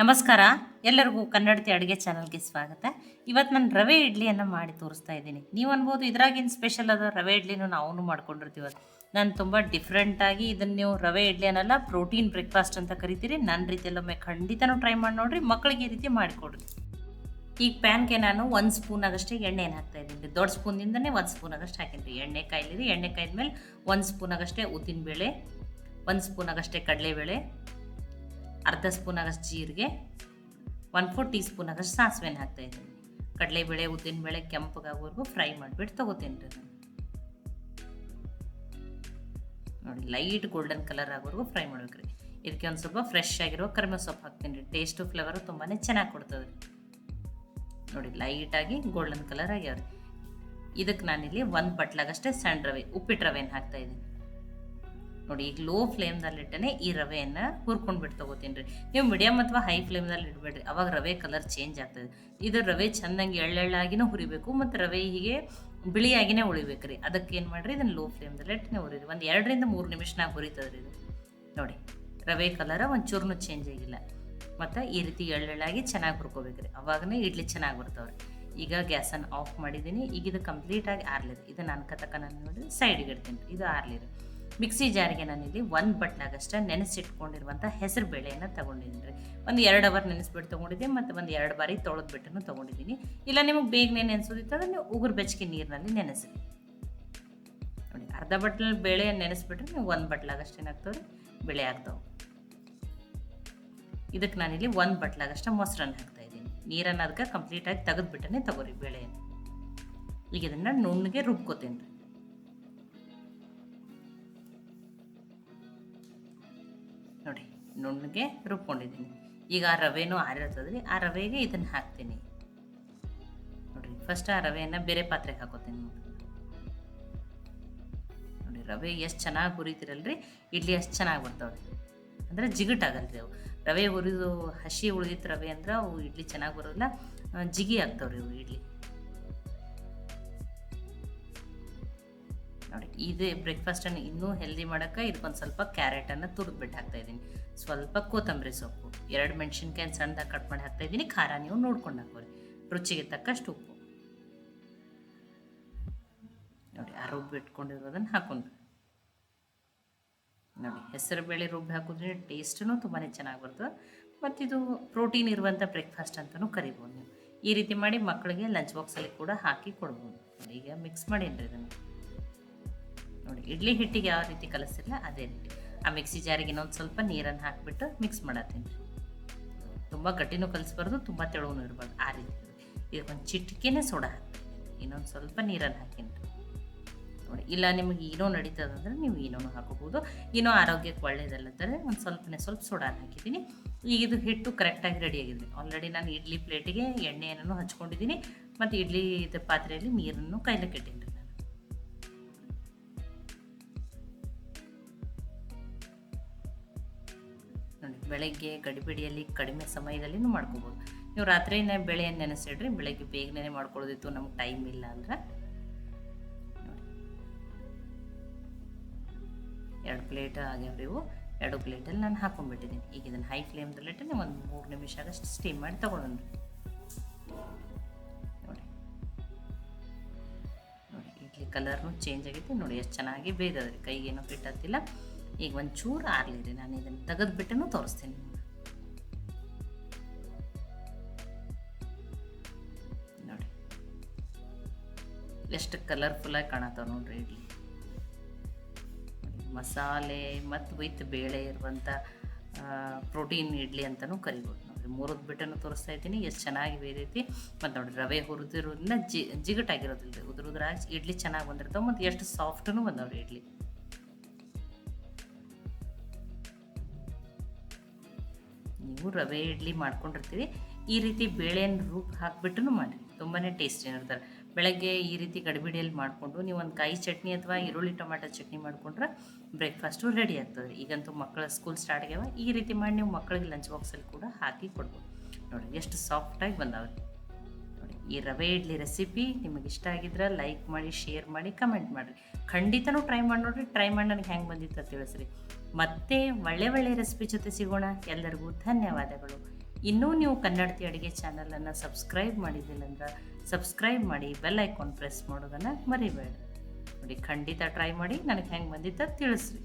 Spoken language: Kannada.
ನಮಸ್ಕಾರ. ಎಲ್ಲರಿಗೂ ಕನ್ನಡತಿ ಅಡುಗೆ ಚಾನಲ್ಗೆ ಸ್ವಾಗತ. ಇವತ್ತು ನಾನು ರವೆ ಇಡ್ಲಿಯನ್ನು ಮಾಡಿ ತೋರಿಸ್ತಾ ಇದ್ದೀನಿ. ನೀವು ಅನ್ಬೋದು ಇದ್ರಾಗಿನ ಸ್ಪೆಷಲ್ ಅದ ರವೆ ಇಡ್ಲಿನೂ ನಾವು ಮಾಡ್ಕೊಂಡಿರ್ತೀವಿ ನಾನು ತುಂಬ ಡಿಫ್ರೆಂಟಾಗಿ ಇದನ್ನು ನೀವು ರವೆ ಇಡ್ಲಿ ಅನ್ನಲ್ಲ ಪ್ರೋಟೀನ್ ಬ್ರೇಕ್ಫಾಸ್ಟ್ ಅಂತ ಕರಿತೀರಿ. ನನ್ನ ರೀತಿಯಲ್ಲೊಮ್ಮೆ ಖಂಡಿತನೂ ಟ್ರೈ ಮಾಡಿ ನೋಡ್ರಿ. ಮಕ್ಕಳಿಗೆ ಈ ರೀತಿ ಮಾಡಿಕೊಡ್ರಿ ಈಗ ಪ್ಯಾನ್ಗೆ ನಾನು ಒಂದು ಸ್ಪೂನ್ ಆಗಷ್ಟೇ ಎಣ್ಣೆನ ಹಾಕ್ತಾ ಇದ್ದೀನಿ. ದೊಡ್ಡ ಸ್ಪೂನಿಂದನೇ ಒಂದು ಸ್ಪೂನ್ ಆಗಷ್ಟು ಹಾಕಿದ್ರಿ ಎಣ್ಣೆ ಕಾಯ್ಲಿರಿ. ಎಣ್ಣೆ ಕಾಯ್ದ್ಮೇಲೆ ಒಂದು ಸ್ಪೂನ್ ಆಗಷ್ಟೇ ಉದ್ದಿನಬೇಳೆ, ಒಂದು ಸ್ಪೂನ್ ಆಗಷ್ಟೇ ಕಡಲೆಬೇಳೆ ಅರ್ಧ ಸ್ಪೂನ್ ಆಗಷ್ಟು ಜೀರಿಗೆ ಒನ್ ಫೋರ್ ಟೀ ಸ್ಪೂನ್ ಆಗಷ್ಟು ಹಾಕ್ತಾ ಇದ್ದೀನಿ. ಕಡಲೆಬೇಳೆ, ಉದ್ದಿನಬೇಳೆ ಕೆಂಪಗಾಗೋವರೆಗೂ ಫ್ರೈ ಮಾಡಿಬಿಟ್ಟು ತೊಗೋತೀನಿ ರೀ ನೋಡಿ ಲೈಟ್ ಗೋಲ್ಡನ್ ಕಲರ್ ಆಗೋವರೆಗೂ ಫ್ರೈ ಮಾಡ್ಬೇಕು ರೀ. ಇದಕ್ಕೆ ಒಂದು ಸ್ವಲ್ಪ ಫ್ರೆಶ್ ಆಗಿರೋ ಕರಿಮೆ ಸೊಪ್ಪು ಹಾಕ್ತೀನಿ ರೀ. ಟೇಸ್ಟು ಫ್ಲೇವರು ತುಂಬಾ ಚೆನ್ನಾಗಿ ಕೊಡ್ತದೆ ನೋಡಿ ಲೈಟಾಗಿ ಗೋಲ್ಡನ್ ಕಲರ್ ಆಗ್ಯಾವ್ರಿ. ರೀ ಇದಕ್ಕೆ ನಾನಿಲ್ಲಿ ಒಂದು ಬಟ್ಲಾಗಷ್ಟೇ ಸಣ್ಣ ರವೆ ಉಪ್ಪಿಟ್ಟು ರವೆನ ಹಾಕ್ತಾ ಇದ್ದೀನಿ. ನೋಡಿ, ಈಗ ಲೋ ಫ್ಲೇಮ್ದಲ್ಲಿಟ್ಟನೆ ಈ ರವೆಯನ್ನು ಹುರ್ಕೊಂಡು ಬಿಟ್ಟು ತೊಗೋತೀನಿ ರೀ. ನೀವು ಮೀಡಿಯಮ್ ಅಥವಾ ಹೈ ಫ್ಲೇಮ್ದಲ್ಲಿ ಇಡಬೇಡ್ರಿ. ಅವಾಗ ರವೆ ಕಲರ್ ಚೇಂಜ್ ಆಗ್ತದೆ. ಇದು ರವೆ ಚೆಂದಂಗೆ ಎಳ್ಳೆಳ್ಳಾಗಿನೂ ಹುರಿಬೇಕು ಮತ್ತು ರವೆ ಹೀಗೆ ಬಿಳಿಯಾಗಿನೇ ಉಳಿಬೇಕು ರೀ. ಅದಕ್ಕೆ ಏನು ಮಾಡಿರಿ, ಇದನ್ನು ಲೋ ಫ್ಲೇಮ್ದಲ್ಲಿ ಇಟ್ಟನೆ ಹುರಿರಿ. ಒಂದು ಎರಡರಿಂದ ಮೂರು ನಿಮಿಷನಾಗ ಹುರಿತದೆ ರೀ ಇದು. ನೋಡಿ, ರವೆ ಕಲರ ಒಂಚೂರು ಚೇಂಜ್ ಆಗಿಲ್ಲ. ಮತ್ತು ಈ ರೀತಿ ಎಳ್ಳೆಳ್ಳಾಗಿ ಚೆನ್ನಾಗಿ ಹುರ್ಕೋಬೇಕು ರೀ. ಅವಾಗನೇ ಇಡ್ಲಿ ಚೆನ್ನಾಗಿ ಬರ್ತಾವೆ ರೀ ಈಗ ಗ್ಯಾಸನ್ನು ಆಫ್ ಮಾಡಿದ್ದೀನಿ. ಈಗ ಇದು ಕಂಪ್ಲೀಟಾಗಿ ಆರ್ಲಿರಿ ಇದು ನಾನು ಕತಕ ನಾನು ನೋಡಿ ಸೈಡಿಗೆ ಇಡ್ತೀನಿ ಇದು ಆರ್ಲಿರಿ ಮಿಕ್ಸಿ ಜಾರಿಗೆ ನಾನಿಲ್ಲಿ ಒಂದು ಬಟ್ಲಾಗಷ್ಟೇ ನೆನೆಸಿಟ್ಕೊಂಡಿರುವಂಥ ಹೆಸರು ಬೇಳೆಯನ್ನು ತೊಗೊಂಡಿದ್ದೀನಿ ರೀ. ಒಂದು ಎರಡು ಅವರ್ ನೆನೆಸ್ಬಿಟ್ಟು ತೊಗೊಂಡಿದ್ದೆ, ಮತ್ತು ಒಂದು ಎರಡು ಬಾರಿ ತೊಳೆದ್ಬಿಟ್ಟು ತೊಗೊಂಡಿದ್ದೀನಿ. ಇಲ್ಲ, ನಿಮಗೆ ಬೇಗನೆ ನೆನೆಸೋದಿತ್ತಂದ್ರೆ ನೀವು ಉಗುರು ಬೆಚ್ಚಗೆ ನೀರಿನಲ್ಲಿ ನೆನೆಸಿ ನೋಡಿ, ಅರ್ಧ ಬಟ್ಲ ಬೇಳೆ ನೆನೆಸ್ಬಿಟ್ರೆ ನೀವು ಒಂದು ಬಟ್ಲಾಗಷ್ಟು ಏನಾಗ್ತವೆ ಬೇಳೆ ಆಗ್ತವೆ. ಇದಕ್ಕೆ ನಾನಿಲ್ಲಿ ಒಂದು ಬಟ್ಲಾಗಷ್ಟು ಮೊಸರನ್ನು ಹಾಕ್ತಾ ಇದ್ದೀನಿ. ನೀರನ್ನು ಅದಕ್ಕೆ ಕಂಪ್ಲೀಟಾಗಿ ತೆಗೆದುಬಿಟ್ಟನೆ ತಗೋರಿ ಬೇಳೆಯನ್ನು. ಈಗ ಇದನ್ನು ನುಣ್ಣಗೆ ರುಬ್ಕೋತೀನಿ ರೀ. ನುಣ್ಣಗೆ ರುಬ್ಕೊಂಡಿದ್ದೀನಿ. ಈಗ ಆ ರವೆನೂ ಆರಿರ್ತದೆ ರೀ ಆ ರವೆಗೆ ಇದನ್ನು ಹಾಕ್ತೀನಿ. ನೋಡಿರಿ ಫಸ್ಟ್ ಆ ರವೆಯನ್ನು ಬೇರೆ ಪಾತ್ರೆಗೆ ಹಾಕೋತೀನಿ. ನೋಡಿ, ರವೆ ಎಷ್ಟು ಚೆನ್ನಾಗಿ ಹುರಿತೀರಲ್ರಿ, ಇಡ್ಲಿ ಅಷ್ಟು ಚೆನ್ನಾಗಿ ಬರ್ತಾವೆ ಅಂದರೆ ಜಿಗಟಾಗಲ್ಲ ರೀ ಅವು. ರವೆ ಹುರಿದು ಹಸಿ ಉಳಿದಿತ್ತು ರವೆ ಅಂದ್ರೆ ಅವು ಇಡ್ಲಿ ಚೆನ್ನಾಗಿ ಬರೋಲ್ಲ ಜಿಗಿ ಆಗ್ತಾವೆ ರೀ ಅವು ಇಡ್ಲಿ. ನೋಡಿ, ಇದು ಬ್ರೇಕ್ಫಾಸ್ಟನ್ನು ಇನ್ನೂ ಹೆಲ್ದಿ ಮಾಡೋಕ್ಕೆ ಇದಕ್ಕೊಂದು ಸ್ವಲ್ಪ ಕ್ಯಾರೆಟನ್ನು ತುರಿದ್ಬಿಟ್ಟು ಹಾಕ್ತಾ ಇದ್ದೀನಿ. ಸ್ವಲ್ಪ ಕೊತ್ತಂಬರಿ ಸೊಪ್ಪು, ಎರಡು ಮೆಣಸಿನ್ಕಾಯಿ ಸಣ್ಣದಾಗಿ ಕಟ್ ಮಾಡಿ ಹಾಕ್ತಾ ಇದ್ದೀನಿ. ಖಾರ ನೀವು ನೋಡ್ಕೊಂಡು ಹಾಕೋರಿ ರುಚಿಗೆ ತಕ್ಕಷ್ಟು ಉಪ್ಪು. ನೋಡಿ, ಆ ರುಬ್ಬಿ ಇಟ್ಕೊಂಡಿರೋದನ್ನು ಹಾಕೊಂಡು ನೋಡಿ, ಹೆಸರು ಬೇಳೆ ರುಬ್ಬಿ ಹಾಕಿದ್ರೆ ಟೇಸ್ಟೂ ತುಂಬಾ ಚೆನ್ನಾಗಿ ಬರ್ತದೆ. ಮತ್ತು ಇದು ಪ್ರೋಟೀನ್ ಇರುವಂಥ ಬ್ರೇಕ್ಫಾಸ್ಟ್ ಅಂತಲೂ ಕರಿಬೋದು ನೀವು. ಈ ರೀತಿ ಮಾಡಿ ಮಕ್ಕಳಿಗೆ ಲಂಚ್ ಬಾಕ್ಸಲ್ಲಿ ಕೂಡ ಹಾಕಿ ಕೊಡ್ಬೋದು. ಈಗ ಮಿಕ್ಸ್ ಮಾಡೀನಿ ರೀ ಇದನ್ನು. ನೋಡಿ, ಇಡ್ಲಿ ಹಿಟ್ಟಿಗೆ ಯಾವ ರೀತಿ ಕಲಸಿಲ್ಲ ಅದೇ ರೀತಿ. ಆ ಮಿಕ್ಸಿ ಜಾರಿಗೆ ಇನ್ನೊಂದು ಸ್ವಲ್ಪ ನೀರನ್ನು ಹಾಕಿಬಿಟ್ಟು ಮಿಕ್ಸ್ ಮಾಡತ್ತೀನಿ. ತುಂಬ ಗಟ್ಟಿನೂ ಕಲಿಸ್ಬಾರ್ದು, ತುಂಬ ತೆಳುವೂ ಇರಬಾರ್ದು, ಆ ರೀತಿ. ಇದಕ್ಕೊಂದು ಚಿಟಿಕೆನೇ ಸೋಡಾ ಹಾಕ್ತೀನಿ. ಇನ್ನೊಂದು ಸ್ವಲ್ಪ ನೀರನ್ನು ಹಾಕೀನಿ ನೋಡಿ, ಇಲ್ಲ ನಿಮಗೆ ಏನೋ ನಡೀತದಂದ್ರೆ ನೀವು ಏನೋನು ಹಾಕೋಬೋದು ಏನೋ ಆರೋಗ್ಯಕ್ಕೆ ಒಳ್ಳೇದಲ್ಲಂದರೆ ಒಂದು ಸ್ವಲ್ಪನೇ ಸ್ವಲ್ಪ ಸೋಡಾ ಹಾಕಿದ್ದೀನಿ. ಈಗ ಇದು ಹಿಟ್ಟು ಕರೆಕ್ಟಾಗಿ ರೆಡಿ ರೆಡಿಯಾಗಿದೆ ಆಲ್ರೆಡಿ ನಾನು ಇಡ್ಲಿ ಪ್ಲೇಟಿಗೆ ಎಣ್ಣೆಯನ್ನು ಹಚ್ಕೊಂಡಿದ್ದೀನಿ. ಮತ್ತು ಇಡ್ಲಿ ಪಾತ್ರೆಯಲ್ಲಿ ನೀರನ್ನು ಕೈಲಕ್ಕೆ ಇಟ್ಟೀನಿ ನೋಡಿ ಬೆಳಗ್ಗೆ ಗಡಿಬಿಡಿಯಲ್ಲಿ ಕಡಿಮೆ ಸಮಯದಲ್ಲಿನೂ ಮಾಡ್ಕೋಬೋದು. ನೀವು ರಾತ್ರಿನೇ ಬೆಳೆಯನ್ನು ನೆನೆಸಿಡ್ರಿ ಬೆಳಗ್ಗೆ ಬೇಗನೆ ಮಾಡ್ಕೊಳ್ಳೋದಿತ್ತು, ನಮ್ಗೆ ಟೈಮ್ ಇಲ್ಲ ಅಂದ್ರೆ. ಎರಡು ಪ್ಲೇಟ್ ಆಗ್ಯಾವ್ರಿ ಇವು. ಎರಡು ಪ್ಲೇಟಲ್ಲಿ ನಾನು ಹಾಕೊಂಡ್ಬಿಟ್ಟಿದ್ದೀನಿ. ಈಗ ಇದನ್ನು ಹೈ ಫ್ಲೇಮ್ದಲ್ಲಿಟ್ಟು ನೀವು ಒಂದು ಮೂರು ನಿಮಿಷ ಆಗಷ್ಟು ಸ್ಟೀಮ್ ಮಾಡಿ ತೊಗೊಳೋಣ. ನೋಡಿ. ನೋಡಿ, ಇಡ್ಲಿ ಕಲರ್ನು ಚೇಂಜ್ ಆಗೈತೆ. ನೋಡಿ, ಎಷ್ಟು ಚೆನ್ನಾಗಿ ಬೇಯ್ದದ್ರಿ ಕೈಗೇನು ಬಿಟ್ಟತ್ತಿಲ್ಲ ಈಗ ಒಂಚೂರು ಚೂರು ಆರ್ಲಿರಿ ನಾನು ಇದನ್ನು ತೆಗೆದ್ಬಿಟ್ಟು ತೋರಿಸ್ತೀನಿ. ನಿಮ್ಗೆ. ನೋಡಿ. ಎಷ್ಟು ಕಲರ್ಫುಲ್ಲಾಗಿ ಕಾಣತ್ತಾವ ನೋಡ್ರಿ ಇಡ್ಲಿ. ಮಸಾಲೆ ಮತ್ತು ವಿತ್ ಬೇಳೆ ಇರುವಂಥ ಪ್ರೋಟೀನ್ ಇಡ್ಲಿ ಅಂತಲೂ ಕರಿಬೋದು. ನೋಡಿರಿ ಮೂರದ್ದು ಬಿಟ್ಟನ್ನು ತೋರಿಸ್ತಾ ಇದ್ದೀನಿ, ಎಷ್ಟು ಚೆನ್ನಾಗಿ ಬೇದೈತಿ ಮತ್ತು ನೋಡಿ ರವೆ ಹುರಿದಿರೋದ್ರಿಂದ ಜಿ ಜಿಗಟಾಗಿರೋದಿಲ್ಲ ರೀ ಉದ್ರ ಇಡ್ಲಿ ಚೆನ್ನಾಗಿ ಬಂದಿರ್ತಾವೆ, ಮತ್ತು ಎಷ್ಟು ಸಾಫ್ಟೂ ಬಂದವ್ರಿ ಇಡ್ಲಿ. ನೀವು ರವೆ, ಇಡ್ಲಿ ಮಾಡ್ಕೊಂಡಿರ್ತೀವಿ. ಈ ರೀತಿ ಬೇಳೆಯನ್ನು ರೂಪ ಹಾಕ್ಬಿಟ್ಟು ಮಾಡಿರಿ. ತುಂಬಾ ಟೇಸ್ಟಿ ಇರ್ತಾರೆ ಬೆಳಗ್ಗೆ ಈ ರೀತಿ ಗಡಿಬಿಡಿಯಲ್ಲಿ ಮಾಡಿಕೊಂಡು ನೀವು ಒಂದು ಕಾಯಿ ಚಟ್ನಿ ಅಥವಾ ಈರುಳ್ಳಿ ಟೊಮ್ಯಾಟೊ ಚಟ್ನಿ ಮಾಡಿಕೊಂಡ್ರೆ ಬ್ರೇಕ್ಫಾಸ್ಟು ರೆಡಿ ಆಗ್ತದೆ. ಈಗಂತೂ ಮಕ್ಕಳ ಸ್ಕೂಲ್ ಸ್ಟಾರ್ಟ್ ಆಗ್ಯಾವ. ಈ ರೀತಿ ಮಾಡಿ ನೀವು ಮಕ್ಕಳಿಗೆ ಲಂಚ್ ಬಾಕ್ಸಲ್ಲಿ ಕೂಡ ಹಾಕಿ ಕೊಡ್ಬೋದು. ನೋಡಿ ಎಷ್ಟು ಸಾಫ್ಟಾಗಿ ಬಂದಾವೆ ಈ ರವೆ ಇಡ್ಲಿ ರೆಸಿಪಿ ನಿಮಗೆ ಇಷ್ಟ ಆಗಿದ್ರೆ ಲೈಕ್ ಮಾಡಿ ಶೇರ್ ಮಾಡಿ ಕಮೆಂಟ್ ಮಾಡಿರಿ. ಖಂಡಿತನೂ ಟ್ರೈ ಮಾಡಿ ನೋಡಿರಿ ಟ್ರೈ ಮಾಡಿ ನನಗೆ ಹೆಂಗೆ ಬಂದಿತ್ತು ತಿಳಿಸ್ರಿ. ಮತ್ತೆ ಒಳ್ಳೆ ಒಳ್ಳೆ ರೆಸಿಪಿ ಜೊತೆ ಸಿಗೋಣ. ಎಲ್ಲರಿಗೂ ಧನ್ಯವಾದಗಳು. ಇನ್ನೂ ನೀವು ಕನ್ನಡತಿ ಅಡುಗೆ ಚಾನಲನ್ನು ಸಬ್ಸ್ಕ್ರೈಬ್ ಮಾಡಿದ್ದಿಲ್ಲ ಅಂದ್ರೆ ಸಬ್ಸ್ಕ್ರೈಬ್ ಮಾಡಿ ಬೆಲ್ ಐಕಾನ್ ಪ್ರೆಸ್ ಮಾಡೋದನ್ನು ಮರಿಬೇಡ್ರಿ. ನೋಡಿ, ಖಂಡಿತ ಟ್ರೈ ಮಾಡಿ, ನನಗೆ ಹೆಂಗೆ ಬಂದಿತ್ತು ತಿಳಿಸ್ರಿ.